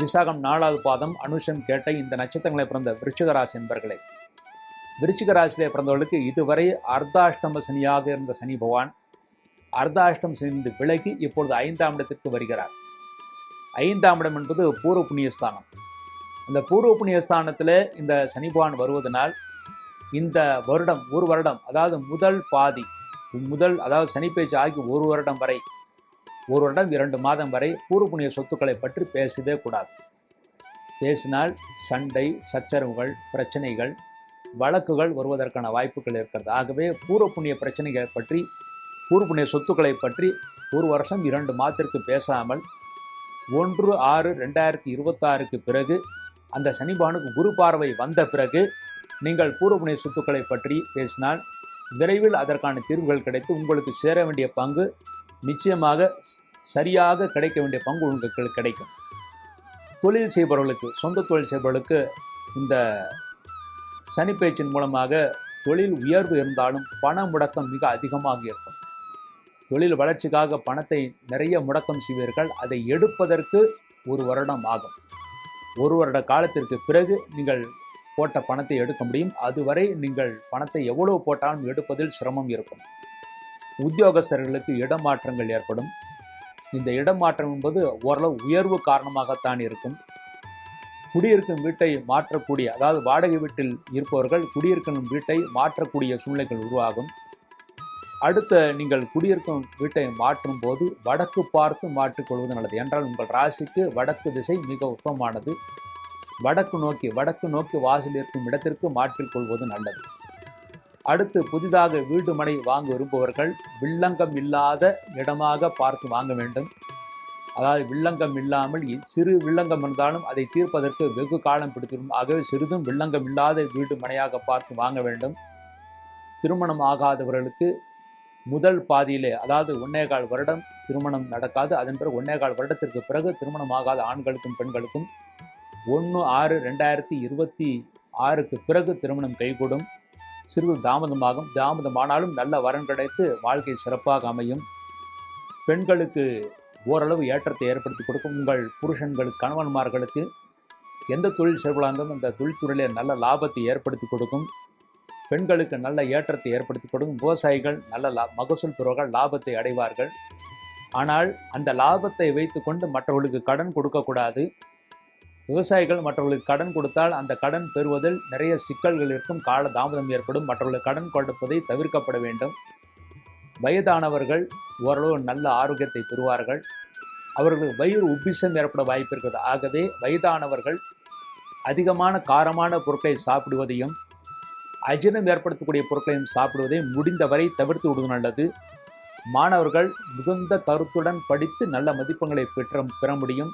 விசாகம் நாலாவது பாதம் அனுஷம் கேட்ட இந்த நட்சத்திரங்களை பிறந்த விருச்சிகராசி என்பர்களே. விருச்சிகராசியிலே பிறந்தவர்களுக்கு இதுவரை அர்த்தாஷ்டம சனியாக இருந்த சனி பகவான் அர்த்தாஷ்டம் சனி விலகி இப்பொழுது ஐந்தாம் இடத்திற்கு வருகிறார். ஐந்தாம் இடம் என்பது பூர்வ புண்ணியஸ்தானம். இந்த பூர்வ புண்ணியஸ்தானத்தில் இந்த சனி பகவான் வருவதனால் இந்த வருடம் ஒரு வருடம் அதாவது முதல் பாதி முதல் அதாவது சனிப்பேச்சு ஆகி ஒரு வருடம் வரை ஒரு வருடம் இரண்டு மாதம் வரை பூர்வ சொத்துக்களை பற்றி பேசவே கூடாது. பேசினால் சண்டை சச்சரவுகள் பிரச்சனைகள் வழக்குகள் வருவதற்கான வாய்ப்புகள் இருக்கிறது. ஆகவே பூர்வ புண்ணிய பிரச்சனைகளை பற்றி பூர்வ சொத்துக்களை பற்றி ஒரு வருஷம் இரண்டு மாதத்திற்கு பேசாமல் ஒன்று ஆறு ரெண்டாயிரத்தி இருபத்தாறுக்கு பிறகு அந்த சனிபானுக்கு குரு பார்வை வந்த பிறகு நீங்கள் பூர்வ சொத்துக்களை பற்றி பேசினால் விரைவில் அதற்கான தீர்வுகள் கிடைத்து உங்களுக்கு சேர வேண்டிய பங்கு நிச்சயமாக சரியாக கிடைக்க வேண்டிய பங்கு உங்களுக்கு கிடைக்கும். தொழில் செய்பவர்களுக்கு சொந்த தொழில் செய்பவர்களுக்கு இந்த சனிப்பேச்சின் மூலமாக தொழில் உயர்வு இருந்தாலும் பண முடக்கம் மிக அதிகமாக இருக்கும். தொழில் வளர்ச்சிக்காக பணத்தை நிறைய முடக்கம் செய்வீர்கள். அதை எடுப்பதற்கு ஒரு வருடம் ஆகும். ஒரு வருட காலத்திற்கு பிறகு நீங்கள் போட்ட பணத்தை எடுக்க முடியும். அதுவரை நீங்கள் பணத்தை எவ்வளவு போட்டாலும் எடுப்பதில் சிரமம் இருக்கும். உத்தியோகஸ்தர்களுக்கு இடமாற்றங்கள் ஏற்படும். இந்த இடமாற்றம் என்பது ஓரளவு உயர்வு காரணமாகத்தான் இருக்கும். குடியிருக்கும் வீட்டை மாற்றக்கூடிய அதாவது வாடகை வீட்டில் இருப்பவர்கள் குடியிருக்கும் வீட்டை மாற்றக்கூடிய சூழ்நிலைகள் உருவாகும். அடுத்த நீங்கள் குடியிருக்கும் வீட்டை மாற்றும் போது வடக்கு பார்த்து மாற்றிக்கொள்வது நல்லது. என்றால் உங்கள் ராசிக்கு வடக்கு திசை மிக உத்தமமானது. வடக்கு நோக்கி வடக்கு நோக்கி வாசல் இருக்கும் இடத்திற்கு மாற்றிக்கொள்வது நல்லது. அடுத்து புதிதாக வீடு மனை வாங்க விரும்புபவர்கள் வில்லங்கம் இல்லாத இடமாக பார்த்து வாங்க வேண்டும். அதாவது வில்லங்கம் இல்லாமல் இ- சிறு வில்லங்கம் இருந்தாலும் அதை தீர்ப்பதற்கு வெகு காலம் பிடித்திடும் ஆகவே சிறிதும் வில்லங்கம் இல்லாத வீடு மனையாக பார்த்து வாங்க வேண்டும். திருமணம் ஆகாதவர்களுக்கு முதல் பாதியிலே அதாவது ஒன்னேகால் வருடம் திருமணம் நடக்காது. அதன் பிறகு ஒன்னேகால் வருடத்திற்கு பிறகு திருமணம் ஆகாத ஆண்களுக்கும் பெண்களுக்கும் ஒன்று ஆறு ரெண்டாயிரத்தி இருபத்தி ஆறுக்கு பிறகு திருமணம் கைகூடும். சிறிது தாமதமாகும். தாமதமானாலும் நல்ல வரன் கிடைத்து வாழ்க்கை சிறப்பாக அமையும். பெண்களுக்கு ஓரளவு ஏற்றத்தை ஏற்படுத்தி கொடுக்கும். உங்கள் புருஷன்களுக்கு கணவன்மார்களுக்கு எந்த தொழில் செய்வலாங்களும் அந்த தொழில்துறையிலே நல்ல லாபத்தை ஏற்படுத்தி கொடுக்கும். பெண்களுக்கு நல்ல ஏற்றத்தை ஏற்படுத்தி கொடுக்கும். விவசாயிகள் நல்ல லா மகசூல் பெறுவார்கள் லாபத்தை அடைவார்கள். ஆனால் அந்த லாபத்தை வைத்துக்கொண்டு மற்றவர்களுக்கு கடன் கொடுக்கக்கூடாது விவசாயிகள் மற்றவர்களுக்கு கடன் கொடுத்தால் அந்த கடன் பெறுவதில் நிறைய சிக்கல்கள் இருக்கும். கால தாமதம் ஏற்படும். மற்றவர்களுக்கு கடன் கொடுப்பதை தவிர்க்கப்பட வேண்டும். வயதானவர்கள் ஓரளவு நல்ல ஆரோக்கியத்தை பெறுவார்கள். அவர்களுக்கு வயிறு உப்பிசம் ஏற்பட வாய்ப்பு இருக்கிறது ஆகவே வயதானவர்கள் அதிகமான காரமான பொருட்களை சாப்பிடுவதையும் அஜினம் ஏற்படுத்தக்கூடிய பொருட்களையும் சாப்பிடுவதை முடிந்தவரை தவிர்த்து விடுவது நல்லது. மாணவர்கள் மிகுந்த கருத்துடன் படித்து நல்ல மதிப்பெண்களை பெற்ற பெற முடியும்.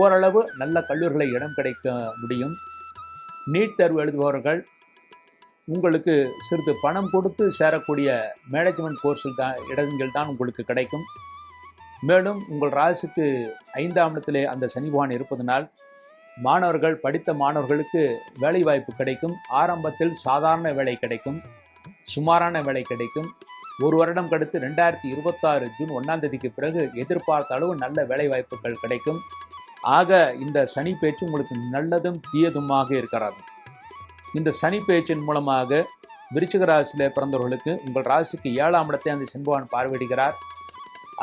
ஓரளவு நல்ல கல்லூரிகளை இடம் கிடைக்க முடியும். நீட் தேர்வு எழுதுபவர்கள் உங்களுக்கு சிறிது பணம் கொடுத்து சேரக்கூடிய மேனேஜ்மெண்ட் கோர்ஸில் தான் இடங்கள் தான் உங்களுக்கு கிடைக்கும். மேலும் உங்கள் ராசிக்கு ஐந்தாம் இடத்திலே அந்த சனிபகவான் இருப்பதனால் மாணவர்கள் படித்த மாணவர்களுக்கு வேலை வாய்ப்பு கிடைக்கும். ஆரம்பத்தில் சாதாரண வேலை கிடைக்கும். சுமாரான வேலை கிடைக்கும். ஒரு வருடம் கடுத்து ரெண்டாயிரத்தி இருபத்தாறு ஜூன் ஒன்றாம் தேதிக்கு பிறகு எதிர்பார்த்த அளவு நல்ல வேலை வாய்ப்புகள் கிடைக்கும். ஆக இந்த சனி பேச்சு உங்களுக்கு நல்லதும் தீயதுமாக இருக்கிறது. இந்த சனி பேச்சின் மூலமாக விருச்சிக ராசியிலே பிறந்தவர்களுக்கு உங்கள் ராசிக்கு ஏழாம் இடத்தை அந்த சென்பவான் பார்வையிடுகிறார்.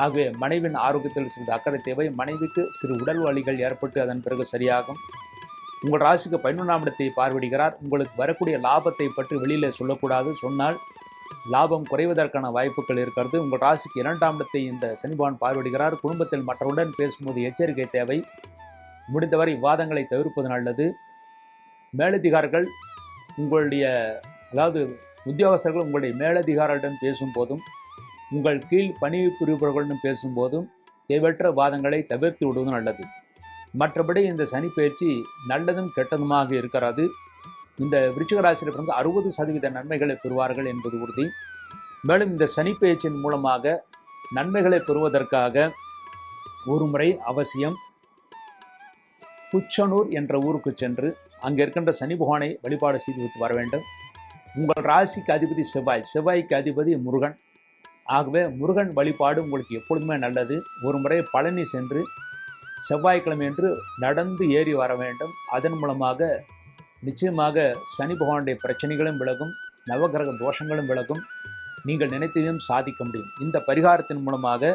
ஆகவே மனைவின் ஆரோக்கியத்தில் சிறிது அக்கறை தேவை. மனைவிக்கு சிறு உடல் வலிகள் ஏற்பட்டு அதன் பிறகு சரியாகும். உங்கள் ராசிக்கு பதினொன்றாம் இடத்தை பார்வையிடுகிறார். உங்களுக்கு வரக்கூடிய லாபத்தை பற்றி வெளியில் சொல்லக்கூடாது. சொன்னால் லாபம் குறைவதற்கான வாய்ப்புகள் இருக்கிறது. உங்கள் ராசிக்கு இரண்டாம் இடத்தை இந்த சனிபவான் பார்வையிடுகிறார். குடும்பத்தில் மற்றவுடன் பேசும்போது எச்சரிக்கை தேவை. முடிந்தவரை விவாதங்களை தவிர்ப்பது நல்லது. மேலதிகாரிகள் உங்களுடைய அதாவது உத்தியோகஸ்தர்கள் உங்களுடைய மேலதிகாரிகளிடம் பேசும்போதும் உங்கள் கீழ் பணிபுரிபவர்களிடம் பேசும்போதும் தேவையற்ற வாதங்களை தவிர்த்து விடுவது நல்லது. மற்றபடி இந்த சனி பயிற்சி நல்லதும் கெட்டதுமாக இருக்கிறது. இந்த விருச்சிகராசியில் பிறந்து அறுபது சதவீத நன்மைகளை பெறுவார்கள் என்பது உறுதி. மேலும் இந்த சனி பயிற்சியின் மூலமாக நன்மைகளை பெறுவதற்காக ஒரு முறை அவசியம். புச்சனூர் என்ற ஊருக்கு சென்று அங்கே இருக்கின்ற சனி பகவானை வழிபாடு செய்துவிட்டு வர வேண்டும். உங்கள் ராசிக்கு அதிபதி செவ்வாய். செவ்வாய்க்கு அதிபதி முருகன். ஆகவே முருகன் வழிபாடு உங்களுக்கு எப்பொழுதுமே நல்லது. ஒரு முறை பழனி சென்று செவ்வாய்க்கிழமையன்று நடந்து ஏறி வர வேண்டும். அதன் மூலமாக நிச்சயமாக சனி பகவானுடைய பிரச்சனைகளும் விலகும். நவகிரக தோஷங்களும் விலகும். நீங்கள் நினைத்ததையும் சாதிக்க முடியும். இந்த பரிகாரத்தின் மூலமாக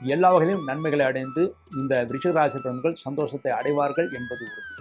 எல்லா வகையிலும் நன்மைகளை அடைந்து இந்த விஷயராசி பெண்கள் சந்தோஷத்தை அடைவார்கள் என்பது உறுதி.